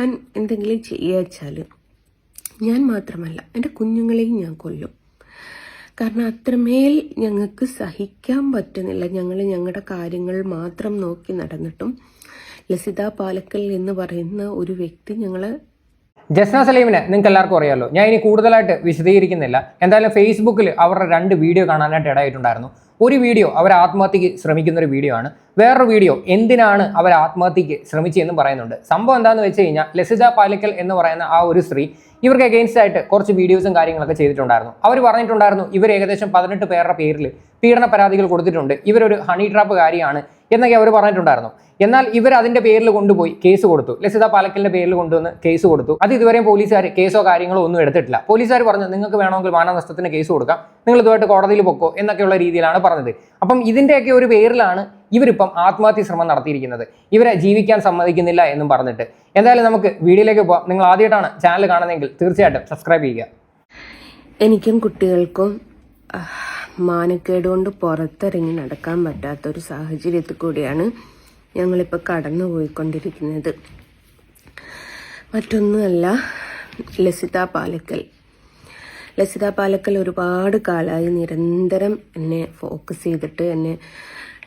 ഞാൻ എന്തെങ്കിലും ചെയ്യാച്ചാൽ ഞാൻ മാത്രമല്ല എന്റെ കുഞ്ഞുങ്ങളെയും ഞാൻ കൊല്ലും. കാരണം അത്രമേൽ ഞങ്ങൾക്ക് സഹിക്കാൻ പറ്റുന്നില്ല. ഞങ്ങൾ ഞങ്ങളുടെ കാര്യങ്ങൾ മാത്രം നോക്കി നടന്നിട്ടും ലസിത പാലക്കൽ എന്ന് പറയുന്ന ഒരു വ്യക്തി ഞങ്ങൾ ജസ്ന സലീമിനെ നിങ്ങൾക്ക് എല്ലാവർക്കും അറിയാമല്ലോ ഞാൻ ഇനി കൂടുതലായിട്ട് വിശദീകരിക്കുന്നില്ല. എന്തായാലും ഫേസ്ബുക്കിൽ അവരുടെ രണ്ട് വീഡിയോ കാണാനായിട്ട് ഇടയായിട്ടുണ്ടായിരുന്നു. ഒരു വീഡിയോ അവർ ആത്മഹത്യക്ക് ശ്രമിക്കുന്ന ഒരു വീഡിയോ ആണ്. വേറൊരു വീഡിയോ എന്തിനാണ് അവർ ആത്മഹത്യക്ക് ശ്രമിച്ചതെന്നും പറയുന്നുണ്ട്. സംഭവം എന്താണെന്ന് വെച്ച് കഴിഞ്ഞാൽ ലസിത പാലിക്കൽ എന്ന് പറയുന്ന ആ ഒരു സ്ത്രീ ഇവർക്ക് എഗെയിൻസ്റ്റ് ആയിട്ട് കുറച്ച് വീഡിയോസും കാര്യങ്ങളൊക്കെ ചെയ്തിട്ടുണ്ടായിരുന്നു. അവർ പറഞ്ഞിട്ടുണ്ടായിരുന്നു ഇവർ ഏകദേശം പതിനെട്ട് പേരുടെ പേരിൽ പീഡന പരാതികൾ കൊടുത്തിട്ടുണ്ട്. ഇവരൊരു ഹണി ട്രാപ്പ് കാര്യമാണ് എന്നൊക്കെ അവർ പറഞ്ഞിട്ടുണ്ടായിരുന്നു. എന്നാൽ ഇവർ അതിന്റെ പേരിൽ കൊണ്ടുപോയി കേസ് കൊടുത്തു. ലസിത പാലക്കലിന്റെ പേരിൽ കൊണ്ടുവന്ന് കേസ് കൊടുത്തു. അത് ഇതുവരെയും പോലീസുകാർ കേസോ കാര്യങ്ങളോ ഒന്നും എടുത്തിട്ടില്ല. പോലീസുകാർ പറഞ്ഞു നിങ്ങൾക്ക് വേണമെങ്കിൽ മാനനഷ്ടത്തിന് കേസ് കൊടുക്കാം. നിങ്ങൾ ഇതുമായിട്ട് കോടതിയിൽ പൊക്കോ എന്നൊക്കെയുള്ള രീതിയിലാണ് പറഞ്ഞത്. അപ്പം ഇതിന്റെയൊക്കെ ഒരു പേരിലാണ് ഇവരിപ്പം ആത്മഹത്യ ശ്രമം നടത്തിയിരിക്കുന്നത്. ഇവരെ ജീവിക്കാൻ സമ്മതിക്കുന്നില്ല എന്നും പറഞ്ഞിട്ട്. എന്തായാലും നമുക്ക് വീഡിയോയിലേക്ക് പോകാം നിങ്ങൾ ആദ്യമായിട്ടാണ് ചാനൽ കാണുന്നതെങ്കിൽ തീർച്ചയായിട്ടും സബ്സ്ക്രൈബ് ചെയ്യുക. എനിക്കും കുട്ടികൾക്കും മാനക്കേടുകൊണ്ട് മാനക്കേട് കൊണ്ട് പുറത്തിറങ്ങി നടക്കാൻ പറ്റാത്തൊരു സാഹചര്യത്തിൽ കൂടിയാണ് ഞങ്ങളിപ്പോൾ കടന്നു പോയിക്കൊണ്ടിരിക്കുന്നത് മറ്റൊന്നുമല്ല ലസിത പാലക്കൽ. ലസിത പാലക്കൽ ഒരുപാട് കാലമായി നിരന്തരം എന്നെ ഫോക്കസ് ചെയ്തിട്ട് എന്നെ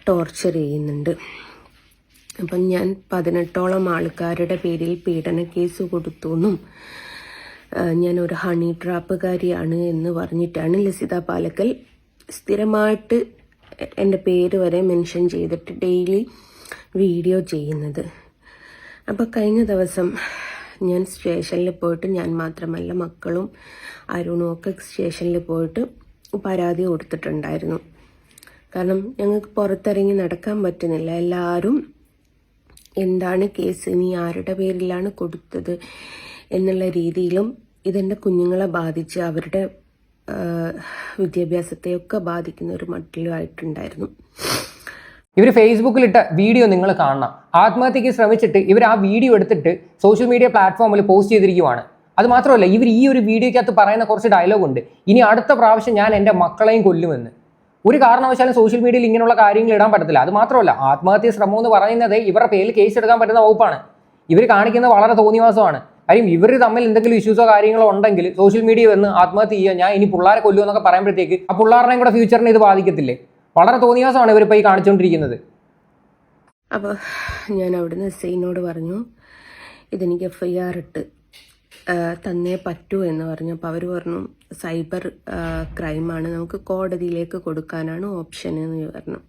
ടോർച്ചർ ചെയ്യുന്നുണ്ട്. അപ്പം ഞാൻ പതിനെട്ടോളം ആൾക്കാരുടെ പേരിൽ പീഡന കേസ് കൊടുത്തു എന്നും ഞാൻ ഒരു ഹണി ട്രാപ്പുകാരിയാണ് എന്ന് പറഞ്ഞിട്ടാണ് ലസിത പാലക്കൽ സ്ഥിരമായിട്ട് എന്റെ പേര് വരെ മെൻഷൻ ചെയ്തിട്ട് ഡെയിലി വീഡിയോ ചെയ്യുന്നത്. അപ്പോൾ കഴിഞ്ഞ ദിവസം ഞാൻ സ്റ്റേഷനിൽ പോയിട്ട് ഞാൻ മാത്രമല്ല മക്കളും അരുണും ഒക്കെ സ്റ്റേഷനിൽ പോയിട്ട് പരാതി കൊടുത്തിട്ടുണ്ടായിരുന്നു. കാരണം ഞങ്ങൾക്ക് പുറത്തിറങ്ങി നടക്കാൻ പറ്റുന്നില്ല. എല്ലാവരും എന്താണ് കേസ് ഇനി ആരുടെ പേരിലാണ് കൊടുത്തത് എന്നുള്ള രീതിയിലും ഇതെന്റെ കുഞ്ഞുങ്ങളെ ബാധിച്ച് അവരുടെ വിദ്യാഭ്യാസത്തെയൊക്കെ ബാധിക്കുന്ന ഒരു മട്ടിലുമായിട്ടുണ്ടായിരുന്നു. ഇവർ ഫേസ്ബുക്കിലിട്ട വീഡിയോ നിങ്ങൾ കാണണം. ആത്മഹത്യക്ക് ശ്രമിച്ചിട്ട് ഇവർ ആ വീഡിയോ എടുത്തിട്ട് സോഷ്യൽ മീഡിയ പ്ലാറ്റ്ഫോമിൽ പോസ്റ്റ് ചെയ്തിരിക്കുവാണ്. അത് മാത്രമല്ല ഇവർ ഈ ഒരു വീഡിയോയ്ക്കകത്ത് പറയുന്ന കുറച്ച് ഡയലോഗ് ഉണ്ട്. ഇനി അടുത്ത പ്രാവശ്യം ഞാൻ എന്റെ മക്കളെയും കൊല്ലുമെന്ന്. ഒരു കാരണവശാലും സോഷ്യൽ മീഡിയയിൽ ഇങ്ങനെയുള്ള കാര്യങ്ങൾ ഇടാൻ പറ്റത്തില്ല. അത് മാത്രമല്ല ആത്മഹത്യ ശ്രമം എന്ന് പറയുന്നത് ഇവരുടെ പേരിൽ കേസ് എടുക്കാൻ പറ്റുന്ന വകുപ്പാണ്. ഇവർ കാണിക്കുന്നത് വളരെ തോന്നിവാസമാണ്. കാര്യം ഇവർ തമ്മിൽ എന്തെങ്കിലും ഇഷ്യൂസോ കാര്യങ്ങളോ ഉണ്ടെങ്കിൽ സോഷ്യൽ മീഡിയ വന്ന് ആത്മഹത്യ ചെയ്യുക ഞാൻ ഇനി പിള്ളേരെ കൊല്ലുമെന്നൊക്കെ പറയുമ്പോഴത്തേക്ക് ആ പിള്ളേരുടെയും കൂടെ ഫ്യൂച്ചറിനെ ഇത് ബാധിക്കത്തില്ലേ? വളരെ തോന്നിവാസമാണ് ഇവരിപ്പോൾ ഈ കാണിച്ചുകൊണ്ടിരിക്കുന്നത്. അപ്പോൾ ഞാൻ അവിടുന്ന് എസ് ഐനോട് പറഞ്ഞു ഇതെനിക്ക് എഫ് ഐ ആർ ഇട്ട് തന്നേ പറ്റൂ എന്ന് പറഞ്ഞു. അപ്പോൾ അവർ പറഞ്ഞു സൈബർ ക്രൈമാണ്. നമുക്ക് കോടതിയിലേക്ക് കൊടുക്കാനാണ് ഓപ്ഷൻ എന്ന് പറഞ്ഞു.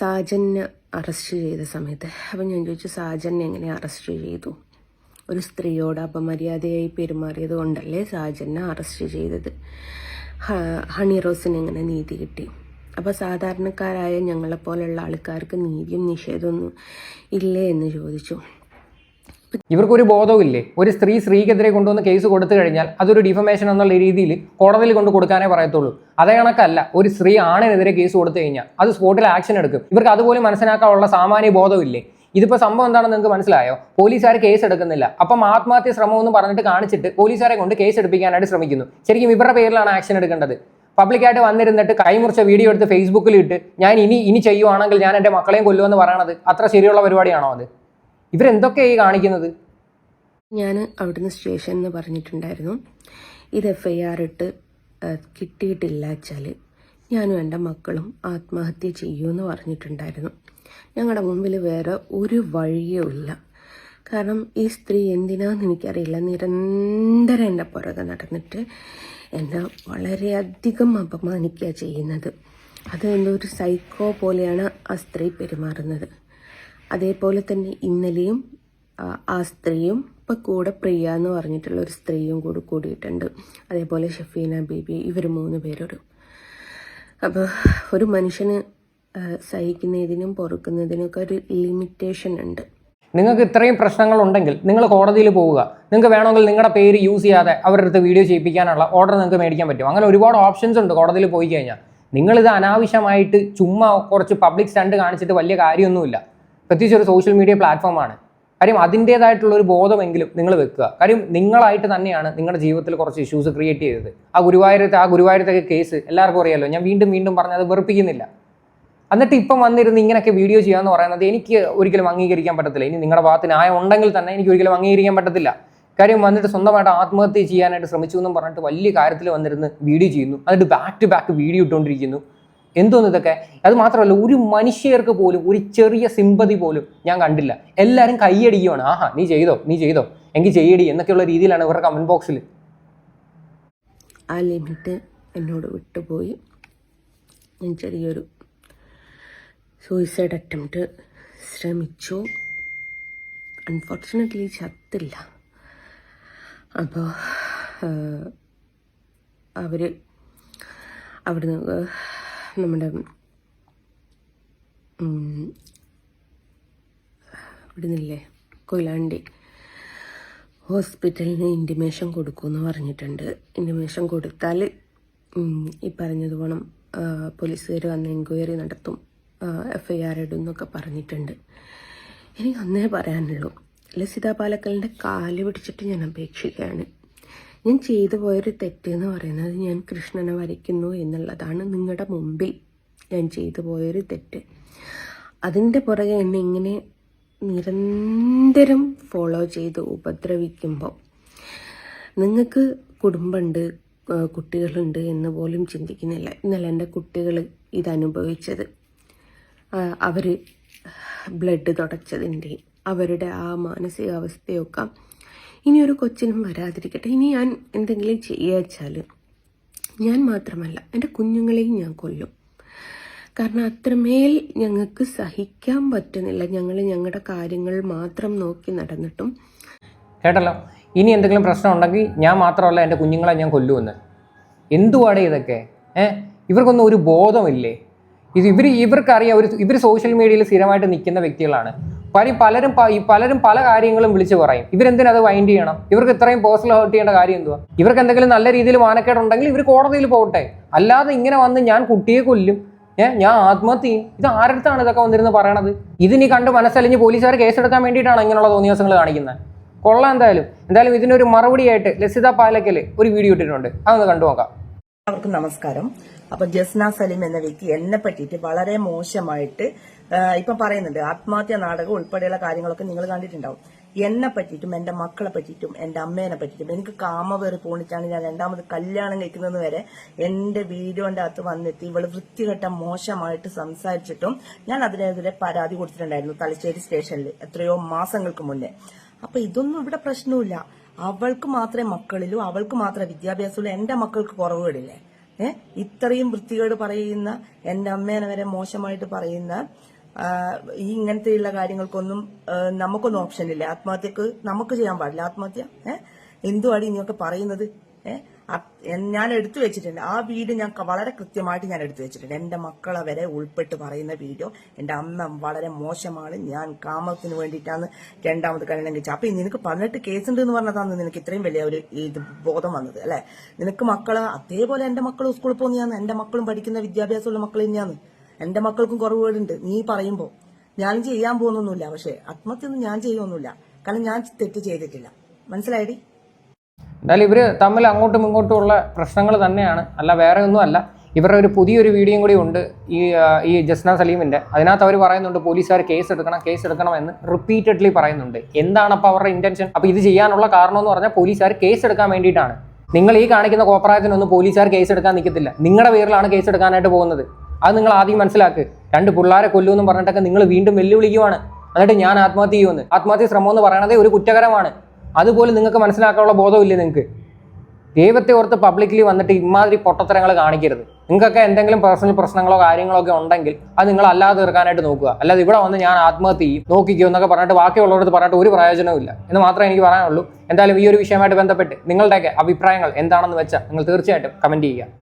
സാജനെ അറസ്റ്റ് ചെയ്ത സമയത്ത് അപ്പം ഞാൻ ചോദിച്ചു സാജനെ എങ്ങനെ അറസ്റ്റ് ചെയ്തു? ഒരു സ്ത്രീയോട് അപമര്യാദയായി പെരുമാറിയത് കൊണ്ടല്ലേ സാജനെ അറസ്റ്റ് ചെയ്തത്? ഹണി റോസിന് എങ്ങനെ നീതി കിട്ടി? അപ്പോൾ സാധാരണക്കാരായ ഞങ്ങളെപ്പോലുള്ള ആൾക്കാർക്ക് നീതിയും നിഷേധമൊന്നും ഇല്ലേ എന്ന് ചോദിച്ചു. ഇവർക്കൊരു ബോധവുമില്ലേ? ഒരു സ്ത്രീ സ്ത്രീക്കെതിരെ കൊണ്ടുവന്ന് കേസ് കൊടുത്തു കഴിഞ്ഞാൽ അതൊരു ഡിഫമേഷൻ എന്നുള്ള രീതിയിൽ കോടതിയിൽ കൊണ്ട് കൊടുക്കാനേ പറയത്തുള്ളൂ. അതേ കണക്കല്ല ഒരു സ്ത്രീ ആണിനെതിരെ കേസ് കൊടുത്തു കഴിഞ്ഞാൽ അത് സ്പോട്ടിൽ ആക്ഷൻ എടുക്കും. ഇവർക്ക് അതുപോലെ മനസ്സിലാക്കാനുള്ള സാമാന്യ ബോധമില്ലേ ഇതിപ്പോൾ സംഭവം എന്താണെന്ന് നിങ്ങൾക്ക് മനസ്സിലായോ? പോലീസുകാർ കേസ് എടുക്കുന്നില്ല. അപ്പം ആത്മഹത്യ ശ്രമം എന്ന് പറഞ്ഞിട്ട് കാണിച്ചിട്ട് പോലീസുകാരെ കൊണ്ട് കേസ് എടുപ്പിക്കാനായിട്ട് ശ്രമിക്കുന്നു. ശരിക്കും ഇവരുടെ പേരിലാണ് ആക്ഷൻ എടുക്കേണ്ടത്. പബ്ലിക്കായിട്ട് വന്നിരുന്നിട്ട് കൈമുറിച്ച വീഡിയോ എടുത്ത് ഫേസ്ബുക്കിൽ ഇട്ട് ഞാൻ ഇനി ഇനി ചെയ്യുവാണെങ്കിൽ ഞാൻ എന്റെ മക്കളെയും കൊല്ലുമെന്ന് പറയണത് അത്ര ശരിയുള്ള പരിപാടിയാണോ അത്? ഇവരെന്തൊക്കെയായി കാണിക്കുന്നത്? ഞാൻ അവിടുന്ന് സ്റ്റേഷൻ എന്ന് പറഞ്ഞിട്ടുണ്ടായിരുന്നു. ഇത് എഫ് ഐ ആർ ഇട്ട് കിട്ടിയിട്ടില്ല വെച്ചാൽ ഞാനും എന്റെ മക്കളും ആത്മഹത്യ ചെയ്യുമെന്ന് പറഞ്ഞിട്ടുണ്ടായിരുന്നു. ഞങ്ങളുടെ മുമ്പിൽ വേറെ ഒരു വഴിയും ഇല്ല. കാരണം ഈ സ്ത്രീ എന്തിനാന്ന് എനിക്കറിയില്ല. നിരന്തരം എന്റെ പുറകെ നടന്നിട്ട് എന്നെ വളരെയധികം അപമാനിക്കുക ചെയ്യുന്നത്. അത് എന്തോ ഒരു സൈക്കോ പോലെയാണ് ആ സ്ത്രീ പെരുമാറുന്നത്. അതേപോലെ തന്നെ ഇന്നലെയും ആ, സ്ത്രീയും ഇപ്പം കൂടെ പ്രിയ എന്ന് പറഞ്ഞിട്ടുള്ള ഒരു സ്ത്രീയും കൂടി കൂടിയിട്ടുണ്ട്. അതേപോലെ ഷഫീന ബീബി ഇവർ മൂന്ന് പേരോട്. അപ്പോൾ ഒരു മനുഷ്യന് സഹിക്കുന്നതിനും പൊറുക്കുന്നതിനൊക്കെ ഒരു ലിമിറ്റേഷൻ ഉണ്ട്. നിങ്ങൾക്ക് ഇത്രയും പ്രശ്നങ്ങൾ ഉണ്ടെങ്കിൽ നിങ്ങൾ കോടതിയിൽ പോവുക. നിങ്ങൾക്ക് വേണമെങ്കിൽ നിങ്ങളുടെ പേര് യൂസ് ചെയ്യാതെ അവരുടെ അടുത്ത് വീഡിയോ ചെയ്യിപ്പിക്കാനുള്ള ഓർഡർ നിങ്ങൾക്ക് മേടിക്കാൻ പറ്റും. അങ്ങനെ ഒരുപാട് ഓപ്ഷൻസ് ഉണ്ട് കോടതിയിൽ പോയി കഴിഞ്ഞാൽ. നിങ്ങളിത് അനാവശ്യമായിട്ട് ചുമ്മാ കുറച്ച് പബ്ലിക് സ്റ്റണ്ട് കാണിച്ചിട്ട് വലിയ കാര്യമൊന്നുമില്ല. പ്രത്യേകിച്ച് ഒരു സോഷ്യൽ മീഡിയ പ്ലാറ്റ്ഫോമാണ് കാര്യം അതിന്റേതായിട്ടുള്ള ഒരു ബോധമെങ്കിലും നിങ്ങൾ വെക്കുക. കാര്യം നിങ്ങളായിട്ട് തന്നെയാണ് നിങ്ങളുടെ ജീവിതത്തിൽ കുറച്ച് ഇഷ്യൂസ് ക്രിയേറ്റ് ചെയ്തത്. ആ ഗുരുവായൂരത്തെ ആ ഗുരുവായൂരത്തെ കേസ് എല്ലാവർക്കും അറിയാലോ? ഞാൻ വീണ്ടും വീണ്ടും പറഞ്ഞ് അത് വെറുപ്പിക്കുന്നില്ല. എന്നിട്ട് ഇപ്പം വന്നിരുന്ന് ഇങ്ങനെയൊക്കെ വീഡിയോ ചെയ്യാന്ന് പറയുന്നത് എനിക്ക് ഒരിക്കലും അംഗീകരിക്കാൻ പറ്റത്തില്ല. ഇനി നിങ്ങളുടെ ഭാഗത്ത് ന്യായം ഉണ്ടെങ്കിൽ തന്നെ എനിക്ക് ഒരിക്കലും അംഗീകരിക്കാൻ പറ്റത്തില്ല. കാര്യം വന്നിട്ട് സ്വന്തമായിട്ട് ആത്മഹത്യ ചെയ്യാനായിട്ട് ശ്രമിച്ചു എന്നും പറഞ്ഞിട്ട് വലിയ കാര്യത്തിൽ വന്നിരുന്ന് വീഡിയോ ചെയ്യുന്നു. എന്നിട്ട് ബാക്ക് ടു ബാക്ക് വീഡിയോ ഇട്ടുകൊണ്ടിരിക്കുന്നു. എന്തോന്ന് ഇതൊക്കെ? അത് മാത്രമല്ല ഒരു മനുഷ്യർക്ക് പോലും ഒരു ചെറിയ സിമ്പതി പോലും ഞാൻ കണ്ടില്ല. എല്ലാവരും കൈയടിക്കുകയാണ് ആഹാ നീ ചെയ്തോ നീ ചെയ്തോ. എങ്കിൽ ചെയ്യടി എന്നൊക്കെയുള്ള രീതിയിലാണ് ഇവരുടെ കമന്റ് ബോക്സിൽ ആ ലിമിറ്റ് എന്നോട് വിട്ടുപോയി. ഞാൻ ചെറിയൊരു സൂയിസൈഡ് അറ്റംപ്റ്റ് ശ്രമിച്ചു. അൺഫോർച്ചുനേറ്റ്ലി ചത്തില്ല. അപ്പോൾ അവർ അവിടുന്ന് നമ്മുടെ ഇവിടെ ഇവിടുന്നില്ലേ? കൊയിലാണ്ടി ഹോസ്പിറ്റലിന് ഇന്റിമേഷൻ കൊടുക്കുമെന്ന് പറഞ്ഞിട്ടുണ്ട്. ഇന്റിമേഷൻ കൊടുത്താൽ ഈ പറഞ്ഞതുപോലെ പോലീസുകാർ വന്ന് എൻക്വയറി നടത്തും എഫ് ഐ ആർ ഇടും എന്നൊക്കെ പറഞ്ഞിട്ടുണ്ട്. എനിക്ക് ഒന്നേ പറയാനുള്ളൂ. ലസിത പാലക്കലിന്റെ കാൽ പിടിച്ചിട്ട് ഞാൻ അപേക്ഷിക്കുകയാണ്. ഞാൻ ചെയ്തു പോയൊരു തെറ്റ് എന്ന് പറയുന്നത് ഞാൻ കൃഷ്ണനെ വരയ്ക്കുന്നു എന്നുള്ളതാണ് നിങ്ങളുടെ മുമ്പിൽ ഞാൻ ചെയ്തു പോയൊരു തെറ്റ്. അതിന്റെ പുറകെ എന്നെ ഇങ്ങനെ നിരന്തരം ഫോളോ ചെയ്ത് ഉപദ്രവിക്കുമ്പോൾ നിങ്ങൾക്ക് കുടുംബമുണ്ട് കുട്ടികളുണ്ട് എന്ന് പോലും ചിന്തിക്കുന്നില്ല. ഇന്നലെ എന്റെ കുട്ടികൾ ഇതനുഭവിച്ചത്. അവർ ബ്ലഡ് തുടച്ചതിന്റെയും അവരുടെ ആ മാനസികാവസ്ഥയൊക്കെ ഇനി ഒരു കൊച്ചിനും വരാതിരിക്കട്ടെ. ഇനി ഞാൻ എന്തെങ്കിലും ചെയ്യുക വെച്ചാൽ ഞാൻ മാത്രമല്ല എന്റെ കുഞ്ഞുങ്ങളെയും ഞാൻ കൊല്ലും. കാരണം അത്രമേൽ ഞങ്ങൾക്ക് സഹിക്കാൻ പറ്റുന്നില്ല. ഞങ്ങൾ ഞങ്ങളുടെ കാര്യങ്ങൾ മാത്രം നോക്കി നടന്നിട്ടും. കേട്ടല്ലോ? ഇനി എന്തെങ്കിലും പ്രശ്നം ഉണ്ടെങ്കിൽ ഞാൻ മാത്രമല്ല എന്റെ കുഞ്ഞുങ്ങളെ ഞാൻ കൊല്ലുമെന്ന്. എന്തുവാടേ ഇതൊക്കെ? ഏ? ഇവർക്കൊന്നും ഒരു ബോധമില്ലേ? ഇത് ഇവർ ഇവർക്കറിയാം ഒരു ഇവർ സോഷ്യൽ മീഡിയയിൽ സ്ഥിരമായിട്ട് നിൽക്കുന്ന വ്യക്തികളാണ്. കാര്യം പലരും ഈ പലരും പല കാര്യങ്ങളും വിളിച്ചു പറയും. ഇവരെന്തിനാ അത് വൈൻഡ് ചെയ്യണം? ഇവർക്ക് ഇത്രയും പേഴ്സണൽ ഹേർട്ട് ചെയ്യേണ്ട കാര്യം എന്തുവാ? ഇവർക്ക് എന്തെങ്കിലും നല്ല രീതിയിൽ മാനക്കേടുണ്ടെങ്കിൽ ഇവർ കോടതിയിൽ പോകട്ടെ. അല്ലാതെ ഇങ്ങനെ വന്ന് ഞാൻ കുട്ടിയെ കൊല്ലും. ഏ ഞാൻ ആത്മഹത്യ ചെയ്യും. ഇത് ആരടുത്താണ് ഇതൊക്കെ വന്നിരുന്ന് പറയണത്? ഇതിനി കണ്ട് മനസ്സലിഞ്ഞ് പോലീസുകാർ കേസെടുക്കാൻ വേണ്ടിയിട്ടാണ് ഇങ്ങനെയുള്ള തോന്നിയാസങ്ങൾ കാണിക്കുന്നത്. കൊള്ളാം എന്തായാലും. എന്തായാലും ഇതിനൊരു മറുപടിയായിട്ട് ലസിത പാലക്കൽ ഒരു വീഡിയോ ഇട്ടിട്ടുണ്ട്. അതൊന്ന് കണ്ടു നോക്കാം എല്ലാവർക്കും നമസ്കാരം. അപ്പൊ ജസ്ന സലീം എന്ന വ്യക്തി എന്നെ പറ്റിയിട്ട് വളരെ മോശമായിട്ട് ഇപ്പൊ പറയുന്നുണ്ട്. ആത്മഹത്യ നാടകം ഉൾപ്പെടെയുള്ള കാര്യങ്ങളൊക്കെ നിങ്ങൾ കണ്ടിട്ടുണ്ടാവും. എന്നെ പറ്റിയിട്ടും എന്റെ മക്കളെ പറ്റിയിട്ടും എന്റെ അമ്മേനെ പറ്റിയിട്ടും എനിക്ക് കാമവേറി പോണിച്ചാണ് ഞാൻ രണ്ടാമത് കല്യാണം കഴിക്കുന്നത് വരെ എന്റെ വീഡിയോന്റെ അകത്ത് വന്നെത്തി ഇവൾ വൃത്തികെട്ട മോശമായിട്ട് സംസാരിച്ചിട്ടും ഞാൻ അതിനെതിരെ പരാതി കൊടുത്തിട്ടുണ്ടായിരുന്നു തലശ്ശേരി സ്റ്റേഷനിൽ എത്രയോ മാസങ്ങൾക്ക് മുന്നേ. അപ്പൊ ഇതൊന്നും ഇവിടെ പ്രശ്നമില്ല അവൾക്ക് മാത്രമേ മക്കളിലും അവൾക്ക് മാത്രമേ വിദ്യാഭ്യാസമുള്ളൂ. എന്റെ മക്കൾക്ക് കുറവുകളില്ലേ? ഏഹ് ഇത്രയും വൃത്തികേട് പറയുന്ന എന്റെ അമ്മേനെ വരെ മോശമായിട്ട് പറയുന്ന ഈ ഇങ്ങനത്തെയുള്ള കാര്യങ്ങൾക്കൊന്നും നമുക്കൊന്നും ഓപ്ഷൻ ഇല്ല. ആത്മഹത്യക്ക് നമുക്ക് ചെയ്യാൻ പാടില്ല. ആത്മഹത്യ ഏഹ് എന്തുവാടി ഇനിയൊക്കെ പറയുന്നത്? ഏഹ് ഞാൻ എടുത്തു വെച്ചിട്ടുണ്ട്. ആ വീഡിയോ ഞാൻ വളരെ കൃത്യമായിട്ട് ഞാൻ എടുത്തു വെച്ചിട്ടുണ്ട്. എന്റെ മക്കളെ വരെ ഉൾപ്പെട്ട് പറയുന്ന വീഡിയോ. എന്റെ അമ്മ വളരെ മോശമാണ്. ഞാൻ കാമത്തിന് വേണ്ടിയിട്ടാണ് രണ്ടാമത് കല്യാണം കഴിച്ചത്. അപ്പൊ നിനക്ക് പതിനെട്ട് കേസ് എന്ന് പറഞ്ഞതാണ് നിനക്ക് ഇത്രയും വലിയ ഒരു ഇത് ബോധം വന്നത് അല്ലെ? നിനക്ക് മക്കൾ അതേപോലെ എന്റെ മക്കൾ സ്കൂളിൽ പോകുന്നതാണ് എന്റെ മക്കളും പഠിക്കുന്ന വിദ്യാഭ്യാസമുള്ള മക്കൾ തന്നെയാണ് എന്റെ മക്കൾക്കും കുറവുകളുണ്ട്. നീ പറയുമ്പോ. ഞാൻ ചെയ്യാൻ പോകുന്നൊന്നുമില്ല. പക്ഷെ ആത്മഹത്യ ഒന്നും ഞാൻ ചെയ്യൊന്നുമില്ല കാരണം ഞാൻ തെറ്റ് ചെയ്തിട്ടില്ല. മനസ്സിലായടി? എന്തായാലും ഇവർ തമ്മിൽ അങ്ങോട്ടും ഇങ്ങോട്ടുമുള്ള പ്രശ്നങ്ങൾ തന്നെയാണ്. അല്ല വേറെ ഒന്നും അല്ല ഇവരുടെ ഒരു പുതിയൊരു വീഡിയോയും കൂടി ഉണ്ട് ഈ ഈ ജസ്ന സലീമിന്റെ അതിനകത്ത് അവർ പറയുന്നുണ്ട് പോലീസുകാർ കേസ് എടുക്കണം കേസ് എടുക്കണം എന്ന് റിപ്പീറ്റഡ്ലി പറയുന്നുണ്ട്. എന്താണ് അപ്പോൾ അവരുടെ ഇന്റൻഷൻ അപ്പോൾ ഇത് ചെയ്യാനുള്ള കാരണം എന്ന് പറഞ്ഞാൽ പോലീസുകാർ കേസ് എടുക്കാൻ വേണ്ടിയിട്ടാണ്. നിങ്ങൾ ഈ കാണിക്കുന്ന കോപ്രായത്തിനൊന്നും പോലീസുകാർ കേസ് എടുക്കാൻ നിൽക്കത്തില്ല. നിങ്ങളുടെ പേരിലാണ് കേസ് എടുക്കാനായിട്ട് പോകുന്നത്. അത് നിങ്ങൾ ആദ്യം മനസ്സിലാക്ക്. രണ്ട് പിള്ളേരെ കൊല്ലുമെന്ന് പറഞ്ഞിട്ടൊക്കെ നിങ്ങൾ വീണ്ടും വെല്ലുവിളിക്കുവാണ്. എന്നിട്ട് ഞാൻ ആത്മഹത്യ ചെയ്യുമെന്ന്. ആത്മഹത്യ ശ്രമം എന്ന് പറയണതേ ഒരു കുറ്റകരമാണ്. അതുപോലും നിങ്ങൾക്ക് മനസ്സിലാക്കാനുള്ള ബോധമില്ലേ നിങ്ങൾക്ക്? ദൈവത്തെ ഓർത്ത് പബ്ലിക്കലി വന്നിട്ട് ഇമാതിരി പൊട്ടത്തരങ്ങൾ കാണിക്കരുത്. നിങ്ങൾക്കൊക്കെ എന്തെങ്കിലും പേഴ്സണൽ പ്രശ്നങ്ങളോ കാര്യങ്ങളോ ഒക്കെ ഉണ്ടെങ്കിൽ അത് നിങ്ങൾ അല്ലാതെ തീർക്കാനായിട്ട് നോക്കുക. അല്ലാതെ ഇവിടെ വന്ന് ഞാൻ ആത്മഹത്യ ചെയ്യും നോക്കിക്കോ എന്നൊക്കെ പറഞ്ഞിട്ട് ബാക്കിയുള്ളവരടുത്ത് പറഞ്ഞിട്ട് ഒരു പ്രയോജനവും എന്ന് മാത്രമേ എനിക്ക് പറയാനുള്ളൂ. എന്തായാലും ഈ ഒരു വിഷയമായിട്ട് ബന്ധപ്പെട്ട് നിങ്ങളുടെയൊക്കെ അഭിപ്രായങ്ങൾ എന്താണെന്ന് വെച്ചാൽ നിങ്ങൾ തീർച്ചയായിട്ടും കമന്റ് ചെയ്യുക.